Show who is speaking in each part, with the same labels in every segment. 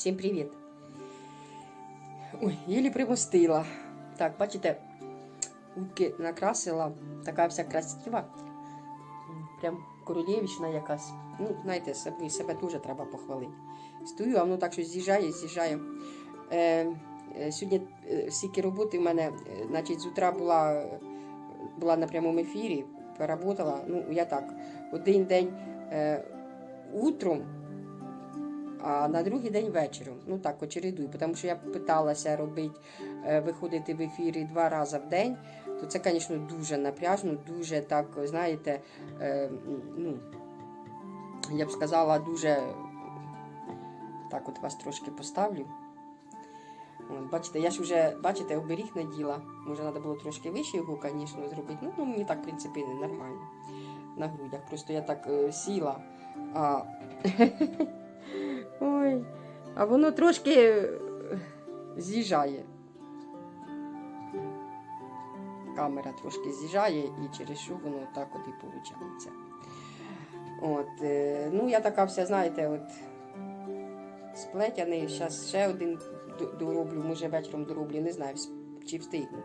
Speaker 1: Всім привіт! Ой, їлі примостила. Так, бачите, губки накрасила, така вся красива. Прям королєвічна якась. Ну, знаєте, себе, себе дуже треба похвалити. Стою, а воно так щось з'їжджає, з'їжджає. Е, е, сьогодні е, стільки роботи в мене, е, значить, з утра була, була на прямому ефірі, поработала. Ну, я так, один день е, утром, а на другий день вечором. Ну так, очередую, тому що я питалася робити, е, виходити в ефірі два рази в день, то це, звісно, дуже напряжно, дуже так, знаєте, е, ну, я б сказала, дуже так от вас трошки поставлю. Бачите, я ж вже, бачите, оберіг наділа. Може, треба було трошки вище його, звісно, зробити. Ну, ну мені так, в принципі, не нормально. На грудях. Просто я так е, сіла. А... Ой, а воно трошки е, з'їжджає. Камера трошки з'їжджає і через що воно так от і виходить. От, е, ну, я така вся, знаєте, от сплетяний. Зараз ще один дороблю, може вечором дороблю, не знаю, чи встигну.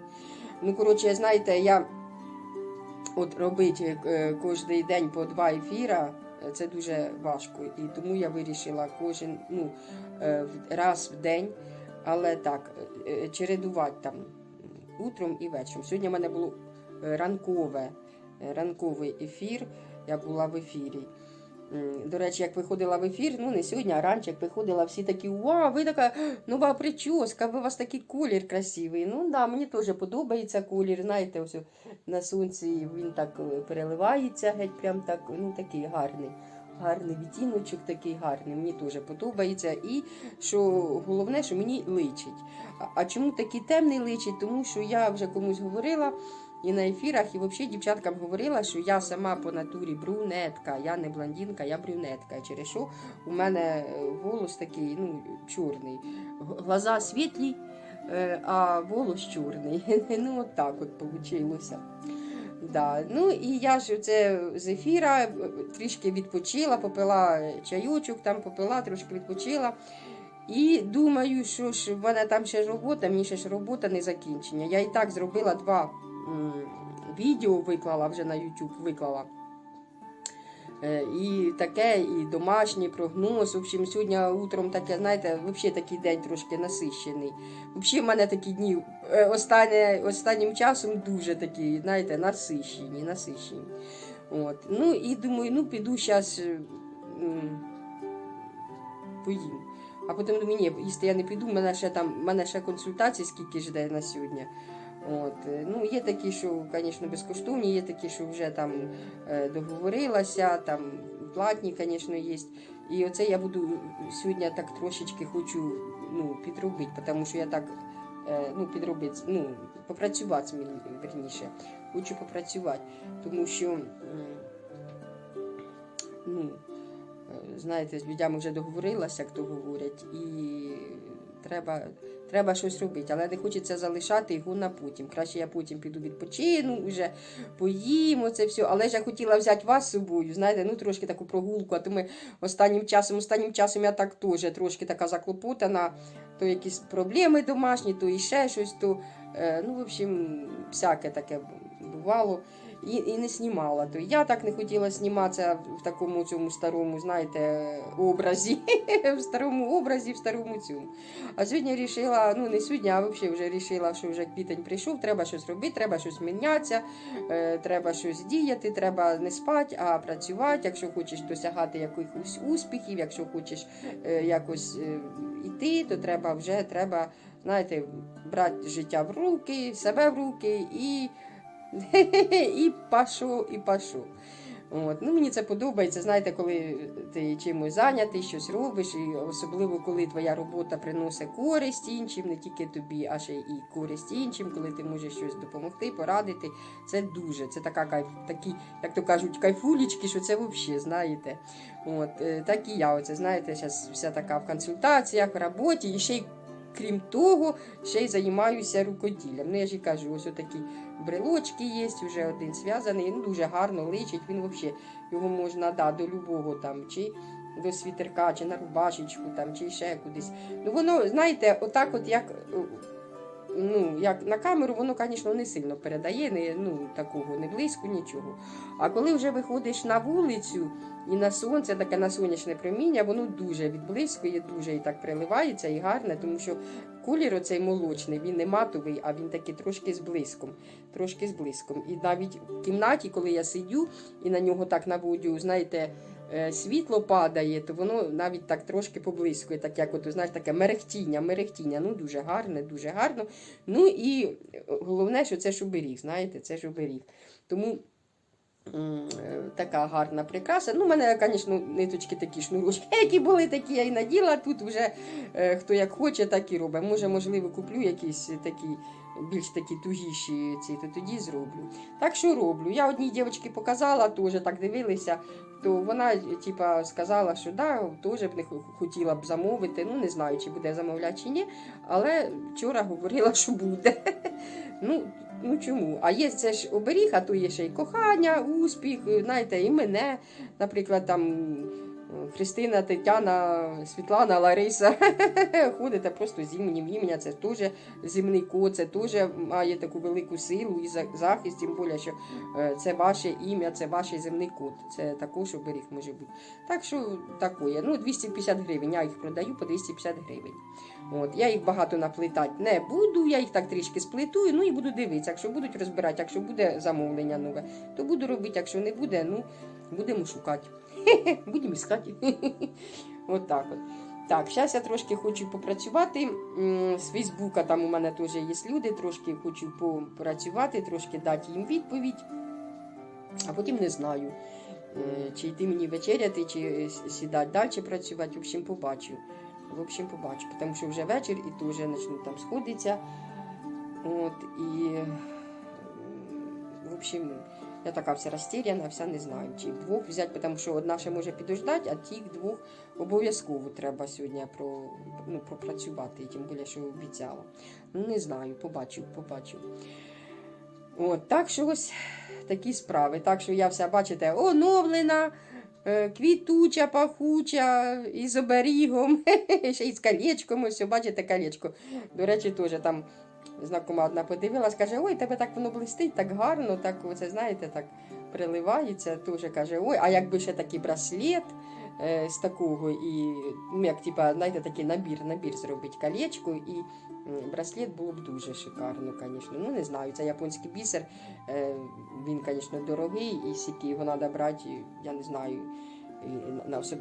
Speaker 1: Ну, коротше, знаєте, я от робити е, кожен день по два ефіра, це дуже важко. І тому я вирішила кожен ну, е, раз в день, але так, е, чередувати там утром і вечором. Сьогодні в мене було е, ранкове, е, ранковий ефір. Я була в ефірі. До речі, як виходила в ефір, ну не сьогодні, а раніше, як виходила, всі такі, вау, ви така нова прическа, ви у вас такий колір красивий. Ну да, мені теж подобається колір. Знаєте, ось на сонці він так е, переливається, геть прям так, ну такий гарний. Гарний відтіночок такий гарний, мені теж подобається. І що головне, що мені личить. А чому такий темний личить? Тому що я вже комусь говорила і на ефірах, і взагалі дівчаткам говорила, що я сама по натурі брюнетка, я не блондинка, я брюнетка. Через що у мене е, волос такий, ну, чорний. Глаза світлі, е, а волос чорний. Ну, от так от вийшло. Да. Ну і я ж це з ефіра е, трішки відпочила, попила чайочок, там попила, трошки відпочила. І думаю, що ж в мене там ще робота, мені ще ж робота не закінчення. Я і так зробила два відео, виклала вже на YouTube, виклала. Е, І таке, і домашній прогноз. В общем, сьогодні утром таке, знаєте, взагалі такий день трошки насищений. Взагалі, в мене такі дні е, останнє, останнім часом дуже такі, знаєте, насищені, насищені. От. Ну і думаю, ну піду зараз поїм. А потім думаю, ні, їсти я не піду, мене ще там, мене ще консультацій скільки жде на сьогодні. От. е, Ну, є такі, що, звісно, безкоштовні, є такі, що вже там е, договорилася, там платні, звісно, є. І оце я буду сьогодні так трошечки хочу ну, підробити, тому що я так е, ну, підробити, ну, попрацювати верніше. Хочу попрацювати, тому що ну, знаєте, з людьми вже договорилася, як то говорять, і треба, треба щось робити. Але не хочеться залишати його на потім. Краще я потім піду відпочину, вже поїм, оце все. Але ж я хотіла взяти вас з собою, знаєте, ну трошки таку прогулку, а то ми останнім часом, останнім часом я так теж трошки така заклопотана, то якісь проблеми домашні, то і ще щось, то, е, ну, в общем, всяке таке бувало і, і не знімала. То я так не хотіла зніматися в такому цьому старому, знаєте, образі, в старому образі, в старому цьому. А сьогодні вирішила, ну не сьогодні, а взагалі вже вирішила, що вже квітень прийшов, треба щось робити, треба щось мінятися, е, треба щось діяти, треба не спати, а працювати. Якщо хочеш досягати якихось успіхів, якщо хочеш е, якось е, іти, то треба вже треба, знаєте, брати життя в руки, себе в руки і і пашу, і пашу. От. Ну, мені це подобається, знаєте, коли ти чимось зайнятий, щось робиш, і особливо коли твоя робота приносить користь іншим, не тільки тобі, а ще і користь іншим, коли ти можеш щось допомогти, порадити. Це дуже, це така кайф, такі, як то кажуть, кайфулічки, що це взагалі, знаєте. От, е, так і я, оце, знаєте, зараз вся така в консультаціях, в роботі, і ще й крім того, ще й займаюся рукоділлям. Ну, я ж і кажу, ось такі брелочки є, вже один зв'язаний, ну, дуже гарно личить. Він взагалі його можна да, до любого там, чи до світерка, чи на рубашечку, там, чи ще кудись. Ну воно, знаєте, отак, от як. Ну, як на камеру, воно, звісно, не сильно передає, не, ну, такого, не близько, нічого. А коли вже виходиш на вулицю і на сонце, таке на сонячне проміння, воно дуже відблискує, дуже і так приливається і гарне, тому що колір оцей молочний, він не матовий, а він такий трошки з. Трошки з. І навіть в кімнаті, коли я сидю і на нього так наводю, знаєте, світло падає, то воно навіть так трошки поблискує, так як от, знаєш, таке мерехтіння, мерехтіння. Ну, дуже гарне, дуже гарно. Ну і головне, що це ж знаєте, це ж. Тому е, така гарна прикраса. Ну, у мене, звісно, ниточки такі шнурочки, які були, такі я і наділа. Тут вже е, хто як хоче, так і робить. Може, можливо, куплю якісь такі більш такі тугіші ці, то тоді зроблю. Так що роблю. Я одній дівчинці показала, теж так дивилися, то вона типа, сказала, що да, теж б не хотіла б замовити. Ну, не знаю, чи буде замовляти чи ні. Але вчора говорила, що буде. Ну, ну чому? А є це ж оберіг, а то є ще й кохання, успіх, знаєте, і мене, наприклад, там. Христина, Тетяна, Світлана, Лариса. Ходите просто з іменем ім'я, це теж земний код, це теж має таку велику силу і захист, тим більше, що е, це ваше ім'я, це ваш земний код. Це також оберіг може бути. Так що такое. Ну, 250 гривень. Я їх продаю по 250 гривень. От, я їх багато наплетати не буду, я їх так трішки сплетую, ну і буду дивитися. Якщо будуть розбирати, якщо буде замовлення нове, то буду робити, якщо не буде, ну будемо шукати. Будемо іскати. От так от. Так, зараз я трошки хочу попрацювати. З Фейсбука там у мене теж є люди, трошки хочу попрацювати, трошки дати їм відповідь, а потім не знаю, е, чи йти мені вечеряти, чи сідати далі працювати. В общем, побачу. В общем, побачу, тому що вже вечір і теж почну там сходитися. От, і, в общем, я така вся розтеряна, вся не знаю, чи двох взяти, тому що одна ще може підождати, а тих двох обов'язково треба сьогодні про, ну, пропрацювати, тим більше, що обіцяла. Не знаю, побачу, побачу. От, так що ось такі справи. Так що я вся, бачите, оновлена, е, квітуча, пахуча, із оберігом, ще й з колечком, ось, бачите, колечко. До речі, теж там знакома одна подивилась, каже, ой, тебе так воно блистить, так гарно, так оце, знаєте, так приливається. Теж каже, ой, а якби ще такий браслет е, з такого, і ну, як типа, знаєте, такий набір, набір зробить колечко, і браслет було б дуже шикарно, звісно. Ну, не знаю, це японський бісер, е, він, звісно, дорогий, і скільки його треба брати, я не знаю.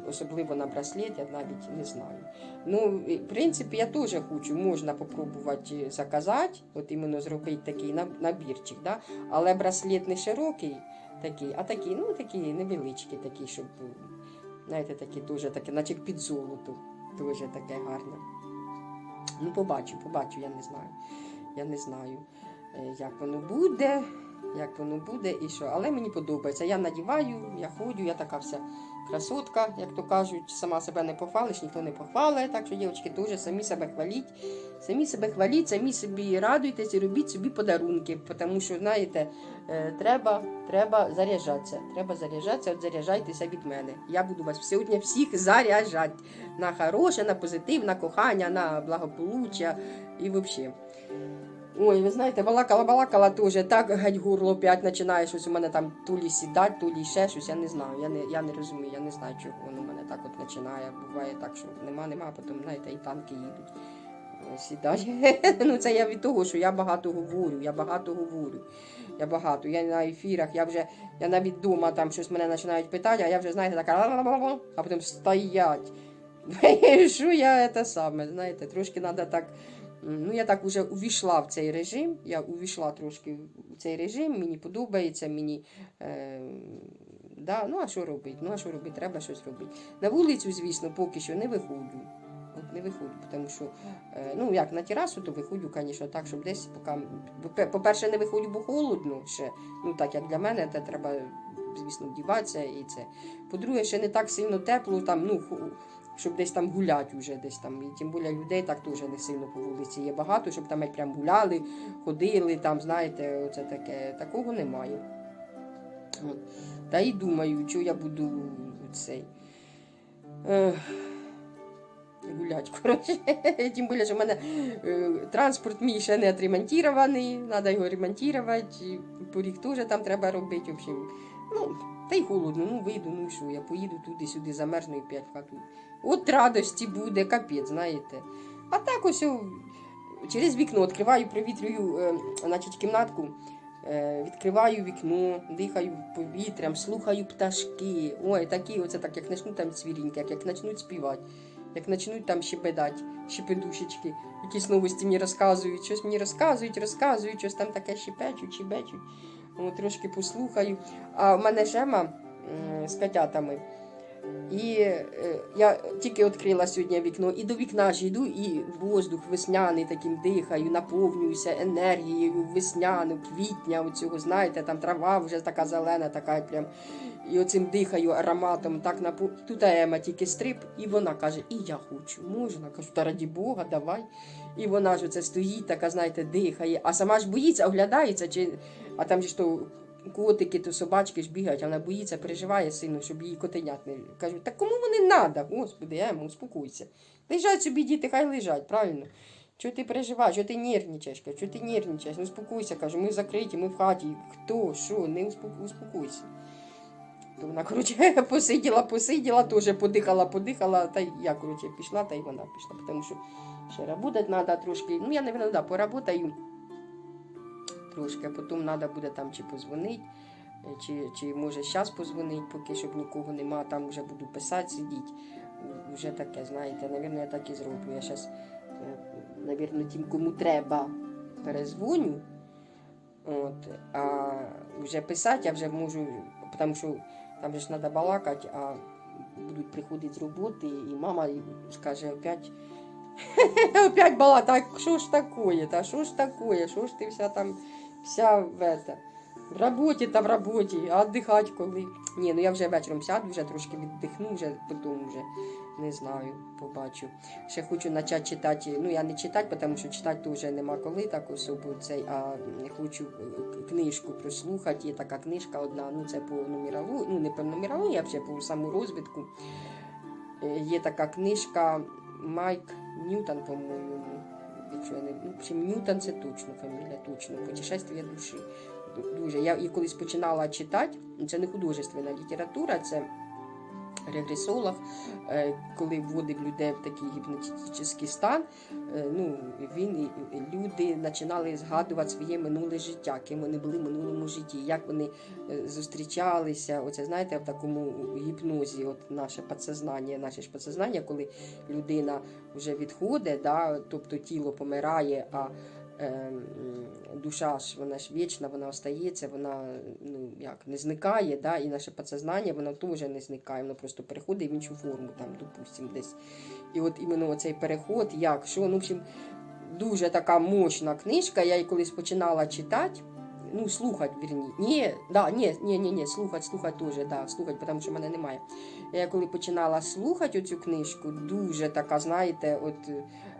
Speaker 1: Особливо на браслет, я навіть не знаю. Ну, в принципі, я теж хочу, можна попробувати заказати, от іменно зробити такий набірчик, да? але браслет не широкий, такий, а такий, ну такий невеличкий, такий, щоб, знаєте, такий теж таке, наче під золото, теж таке гарне. Ну, побачу, побачу, я не знаю. Я не знаю, е, як воно буде, як воно буде і що. Але мені подобається. Я надіваю, я ходжу, я така вся красотка, як то кажуть, сама себе не похвалиш, ніхто не похвалить. Так що, дівчатки, теж самі себе хваліть. Самі себе хваліть, самі собі радуйтесь і робіть собі подарунки. Тому що, знаєте, е, треба, треба заряджатися. Треба заряджатися, от заряджайтеся від мене. Я буду вас сьогодні всіх заряджати на хороше, на позитив, на кохання, на благополуччя і взагалі. Ой, ви знаєте, балакала-балакала теж, так геть горло опять починає щось у мене там то лі сідать, то ще щось, я не знаю, я не, я не розумію, я не знаю, чого воно у мене так от починає. Буває так, що нема, нема, а потім, знаєте, і танки їдуть. е, Сідає. ну це я від того, що я багато говорю, я багато говорю. Я багато. Я на ефірах, я вже, я навіть вдома там щось мене починають питати, а я вже, знаєте, така, а потім стоять. Що я це саме, знаєте, трошки треба так. Ну, я так уже увійшла в цей режим. Я увійшла трошки в цей режим, мені подобається, мені. Е, да, ну а що робити? Ну, а що робити? Треба щось робити. На вулицю, звісно, поки що не виходжу. Не виходжу, тому що, е, ну як на терасу, то виходжу, звісно, так, щоб десь поки. По- По-перше, не виходжу, бо холодно ще. Ну так як для мене, це треба, звісно, вдіватися і це. По-друге, ще не так сильно тепло, там, ну, щоб десь там гуляти вже десь там. І тим більше людей так теж не сильно по вулиці є багато, щоб там геть прям гуляли, ходили, там, знаєте, оце таке. Такого немає. От. Та і думаю, що я буду цей. гулять, коротше. Тим більше, що в мене е, транспорт мій ще не отремонтований, треба його ремонтувати, поріг теж там треба робити. В общем, ну, та й холодно, ну вийду, ну що, я поїду туди-сюди, замерзну і п'ять в хату. От радості буде, капець, знаєте. А так ось через вікно відкриваю, провітрюю, е, значить, кімнатку. Е, Відкриваю вікно, дихаю повітрям, слухаю пташки. Ой, такі, оце так, як почнуть там цвіріньки, як, як почнуть співати, як почнуть там щебедати, щепедушечки, якісь новості мені розказують, щось мені розказують, розказують, щось там таке щепечуть, щебечуть. Трошки послухаю. А в мене жема з котятами. І е, я тільки відкрила сьогодні вікно, і до вікна ж йду, і воздух весняний таким дихаю, наповнююся енергією весняну, квітня, оцього, знаєте, там трава вже така зелена, така прям. І оцим дихаю ароматом, так напу... Тут Ема тільки стрип, і вона каже, і я хочу, можна. Кажу, та раді Бога, давай. І вона ж оце стоїть, така, знаєте, дихає, а сама ж боїться, оглядається, чи... а там ж то котики, то собачки ж бігають, вона боїться, переживає сильно, щоб її котенят не кажуть, так кому вони треба? Господи, Ема, успокойся. Лежать собі діти, хай лежать, правильно? Чого ти переживаєш, чого ти нервничаєш? Чого ти нервничаєш? Ну успокойся, кажу, ми закриті, ми в хаті. Хто, що, не успокойся. То вона, коротше, посиділа, посиділа, теж подихала, подихала, та я, коротше, пішла, та й вона пішла. Тому що ще работати треба трошки. Ну, я, мабуть, да, поработаю трошки, а потім треба буде там чи позвонити, е, чи, чи може зараз позвонити, поки щоб нікого нема, там вже буду писати, сидіти. Вже таке, знаєте, навірно, я так і зроблю. Я зараз, навірно, тим, кому треба, перезвоню. От, а вже писати я вже можу, тому що там же ж треба балакати, а будуть приходити з роботи, і мама скаже опять. Опять бала, так що ж такое, та що ж такое, що ж ти вся там, вся в это, в роботі та в роботі, а віддихати коли. Ні, ну я вже вечором сяду, вже трошки віддихну, вже потім вже не знаю, побачу. Ще хочу почати читати. Ну, я не читати, тому що читати теж нема коли так особо цей, а хочу е, книжку прослухати. Є така книжка одна, ну це по нумералу, ну не по нумералу, я вже по саму розвитку. Е, Є така книжка Майк Ньютон, по-моєму. Якщо я ну, в общем, Ньютон це точно фамілія, точно. Путешествие душі. Дуже. Я і колись починала читати. Це не художественна література, це регресолог, е, коли вводив людей в такий гіпнотичний стан, е, ну, він, люди починали згадувати своє минуле життя, ким вони були в минулому житті, як вони е, зустрічалися. Оце знаєте, в такому гіпнозі, от наше підсознання, наше ж підсознання, коли людина вже відходить, да, тобто тіло помирає, а душа ж вона ж вічна, вона остається, вона ну, як, не зникає, да, і наше подсознання воно теж не зникає, воно просто переходить в іншу форму, там, допустим, десь. І от іменно оцей переход, як, що, ну, в общем, дуже така мощна книжка, я її колись починала читати. Ну, слухати, вірні. Ні, да, ні, ні, ні, ні, слухати, слухати теж, да, слухати, тому що мене немає. Я коли починала слухати цю книжку, дуже така, знаєте, от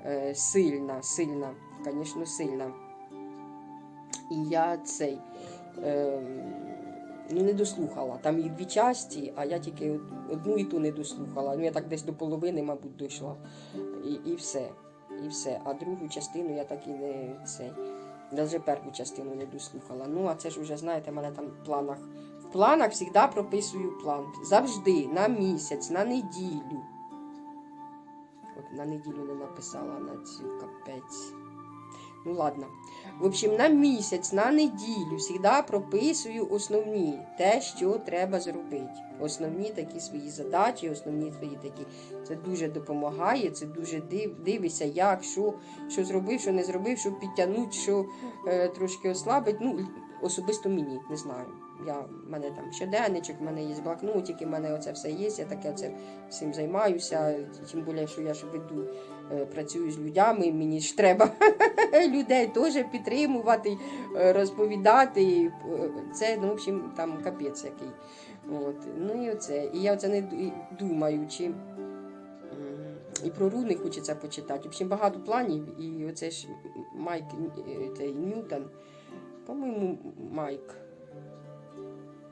Speaker 1: е, сильна, сильна, звісно, сильна. І я цей е, ну, не дослухала. Там їх дві часті, а я тільки одну і ту не дослухала. Ну, я так десь до половини, мабуть, дійшла. І, і все. І все. А другу частину я так і не цей. Навіть першу частину не дослухала. Ну, а це ж вже, знаєте, мене там в планах. В планах завжди прописую план. Завжди, на місяць, на неділю. От на неділю не написала на цю капець. Ну ладно. В общем, на місяць, на неділю завжди прописую основні, те, що треба зробити. Основні такі свої задачі, основні свої такі. Це дуже допомагає, це дуже див, дивишся, як, що, що зробив, що не зробив, що підтягнути, що е, трошки ослабить. Ну, особисто мені, не знаю. Я, в мене там щоденничок, в мене є блокнотики, в мене оце все є, я таке оце всім займаюся. Тим більше, що я ж веду, е, працюю з людьми, мені ж треба людей теж підтримувати, е, розповідати. Е, Це, ну, в общем, там капець який. От. Ну і оце. І я оце не думаю, чи. І про руни хочеться почитати. В общем, багато планів. І оце ж Майк цей Ньютон. По-моєму, Майк.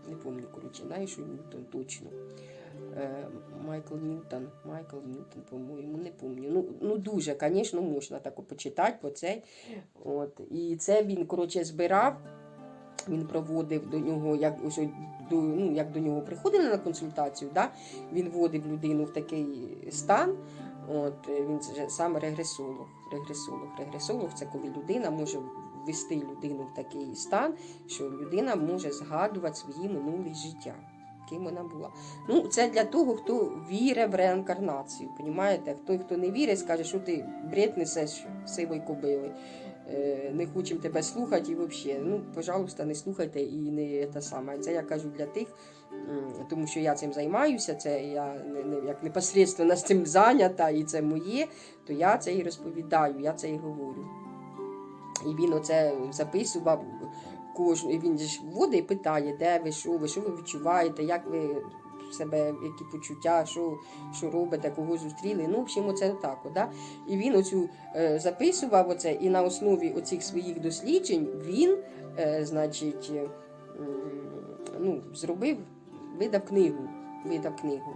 Speaker 1: Не пам'ятаю, коротше, знаєш, Ньютон точно. Е, Майкл Ньютон, Майкл Ньютон, по-моєму, не пам'ятаю. Ну, ну дуже, звісно, можна тако почитати по цей. От. І це він, коротше, збирав. Він проводив до нього, як ось до, ну, як до нього приходили на консультацію, да? він вводив людину в такий стан. От, він же саме регресолог. Регресолог. Регресолог це коли людина може ввести людину в такий стан, що людина може згадувати свої минулі життя. Ким вона була. Ну, це для того, хто вірить в реінкарнацію. Понімаєте? Хто, хто не вірить, скаже, що ти бред несеш сивої кобили. Е, не хочемо тебе слухати і взагалі. Ну, пожалуйста, не слухайте і не те саме. Це я кажу для тих, тому що я цим займаюся, це я не як непосредственно з цим зайнята, і це моє, то я це і розповідаю, я це і говорю. І він оце записував кожну, і він ж вводить і питає, де ви, що ви, що ви відчуваєте, як ви себе, які почуття, що, що робите, кого зустріли. Ну, в общем, оце так. Да? І він оцю е, записував оце, і на основі оцих своїх досліджень він, е, значить, ну, зробив, видав книгу. Видав книгу.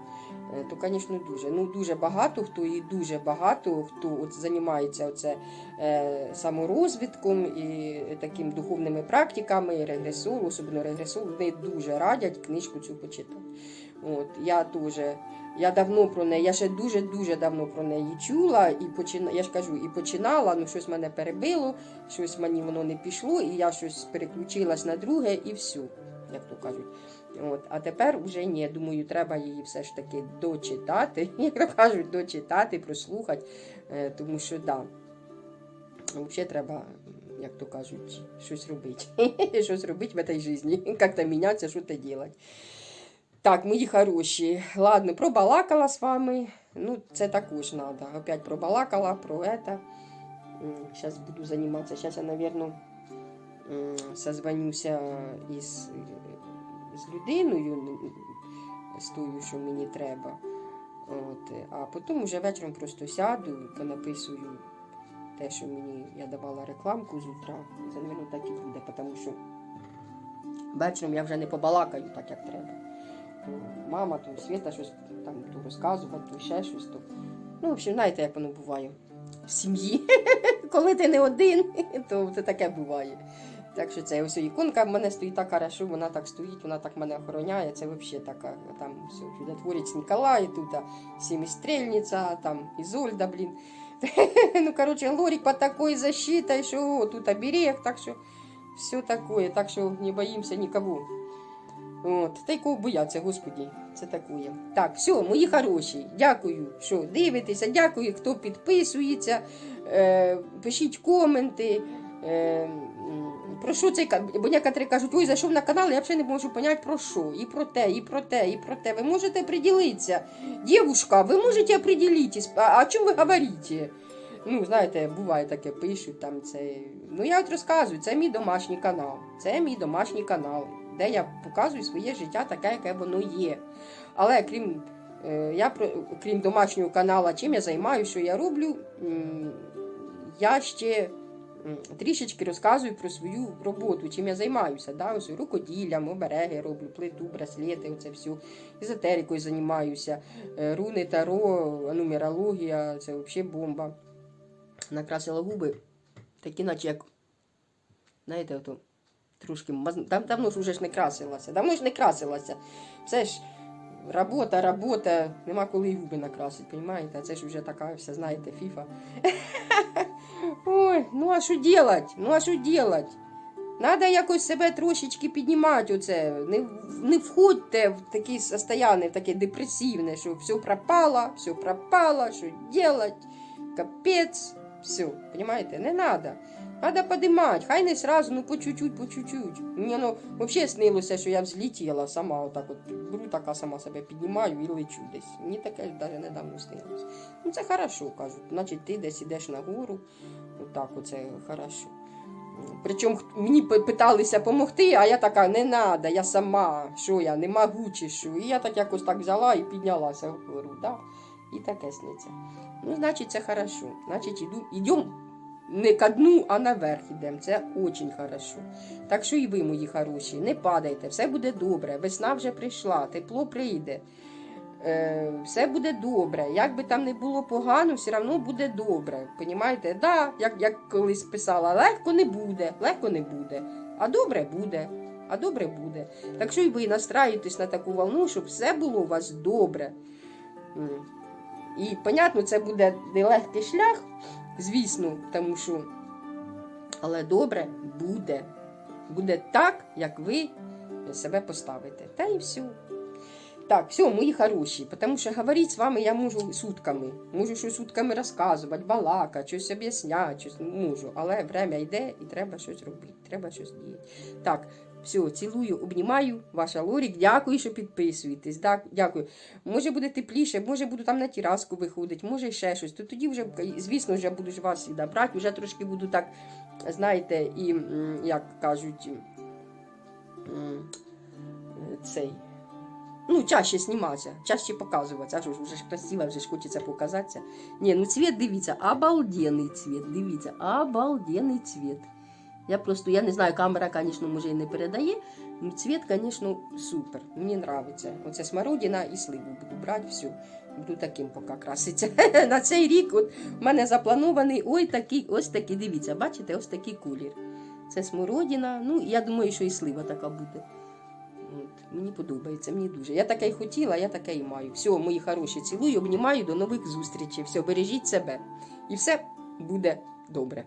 Speaker 1: Е, То, звісно, дуже. Ну, дуже багато хто і дуже багато хто от займається оце, е, саморозвитком і таким духовними практиками, регресолу, особливо регресолу, вони дуже радять книжку цю почитати. От, я теж, я давно про неї, я ще дуже-дуже давно про неї чула, і почина, я ж кажу, і починала, ну щось мене перебило, щось мені воно не пішло, і я щось переключилась на друге, і все, як то кажуть. От, а тепер вже ні. Думаю, треба її все ж таки дочитати, як то кажуть, дочитати, прослухати, е, тому що да, взагалі треба, як то кажуть, щось робити. щось робити в цій житті, як-то мінятися, що то робити. Так, мої хороші, ладно, пробалакала з вами. Ну, це також треба. Опять пробалакала про це. Зараз буду займатися. Зараз я, мабуть, созвонюся із, з людиною, з тою, що мені треба. От. А потім вже вечором просто сяду, понаписую те, що мені я давала рекламку з утра. Це, мабуть, так і буде, тому що вечором я вже не побалакаю так, як треба то мама, то Свята щось там то розказувати, то ще щось. То... Ну, в общем, знаєте, як воно буває в сім'ї. Коли ти не один, то це таке буває. Так що це ось іконка в мене стоїть так хорошо, вона так стоїть, вона так мене охороняє. Це взагалі така, там все, чудотворець Ніколай, тут сімістрельниця, там Ізольда, блін. ну, короче, Лорик под такой защитой, що тут оберег, так що все такое, так що не боїмося нікого. От, та й кого бояться, господі, це такує. Так, все, мої хороші, дякую, що дивитеся, дякую, хто підписується, е, пишіть коменти. Е, про що цей бо некоторі кажуть, ой, зайшов на канал, я взагалі не можу поняти про що. І про те, і про те, і про те. Ви можете приділитися. Дівушка, ви можете определитись, а о чому ви говорите? Ну, знаєте, буває таке, пишуть там це. Ну, я от розказую, це мій домашній канал. Це мій домашній канал, де я показую своє життя таке, яке воно є. Але крім, е, я, крім домашнього каналу, чим я займаюся, що я роблю, я ще трішечки розказую про свою роботу, чим я займаюся. Да? Ось рукоділлям, обереги роблю, плиту, браслети, оце все. Езотерикою займаюся. Е, Руни, таро, нумерологія, це взагалі бомба. Накрасила губи, такі, наче як, знаєте, ото трошки Дав, давно ж уже ж не красилася. Давно ж не красилася. Це ж робота, робота, нема коли губи накрасити, розумієте? Це ж вже така вся, знаєте, фіфа. Ой, ну а що делать? Ну а що делать? Надо якось себе трошечки піднімати оце. Не, не входьте в такі состояння, в таке депресивне, що все пропало, все пропало, що делать, капець, все, понимаете? Не надо. Надо подимать, хай не сразу, ну по чуть-чуть, по чуть-чуть. Мені ну, взагалі снилося, що я взлетіла сама, отак от беру така сама себе піднімаю і лечу десь. Мені таке навіть недавно снилося. Ну це хорошо, кажуть. Значить, ти десь ідеш на гору, отак оце хорошо. Причому мені питалися допомогти, а я така, не треба, я сама, що я, не можу чи що. І я так якось так взяла і піднялася вгору. Да? І таке сниться. Ну, значить, це хорошо. Значить, іду, йдемо не ко дну, а наверх ідемо. Це дуже хорошо. Так що і ви, мої хороші, не падайте, все буде добре. Весна вже прийшла, тепло прийде. Е, все буде добре. Як би там не було погано, все одно буде добре. Понімаєте? Да, як, як колись писала, легко не буде, легко не буде. А добре буде. А добре буде. Так що і ви настраюєтесь на таку волну, щоб все було у вас добре. І, понятно, це буде нелегкий шлях, звісно, тому що. Але добре буде. Буде так, як ви себе поставите. Та і все. Так, все, мої хороші, тому що говорити з вами я можу сутками. Можу щось сутками розказувати, балакати, щось об'ясняти, щось можу. Але время йде і треба щось робити, треба щось діяти. Так, все, цілую, обнімаю, ваша Лорік. Дякую, що підписуєтесь. Дякую. Може буде тепліше, може буду там на тераску виходити, може ще щось. То тоді вже, звісно, вже буду ж вас і брати, вже трошки буду так, знаєте, і як кажуть, цей. Ну, чаще зніматися, чаще показуватися. А що ж, вже ж красиво, вже ж хочеться показатися. Ні, ну цвіт, дивіться, обалденний цвіт, дивіться, обалденний цвіт. Я просто, я не знаю, камера, звісно, може і не передає, ну цвіт, звісно, супер. Мені подобається. Оце смородина і сливу буду брати, все. Буду таким поки краситься. На цей рік от, у мене запланований ой такий, ось такий, дивіться, бачите, ось такий колір. Це смородина, ну, я думаю, що і слива така буде. От, мені подобається, мені дуже. Я таке й хотіла, я таке і маю. Все, мої хороші, цілую, обнімаю, до нових зустрічей. Все, бережіть себе. І все буде добре.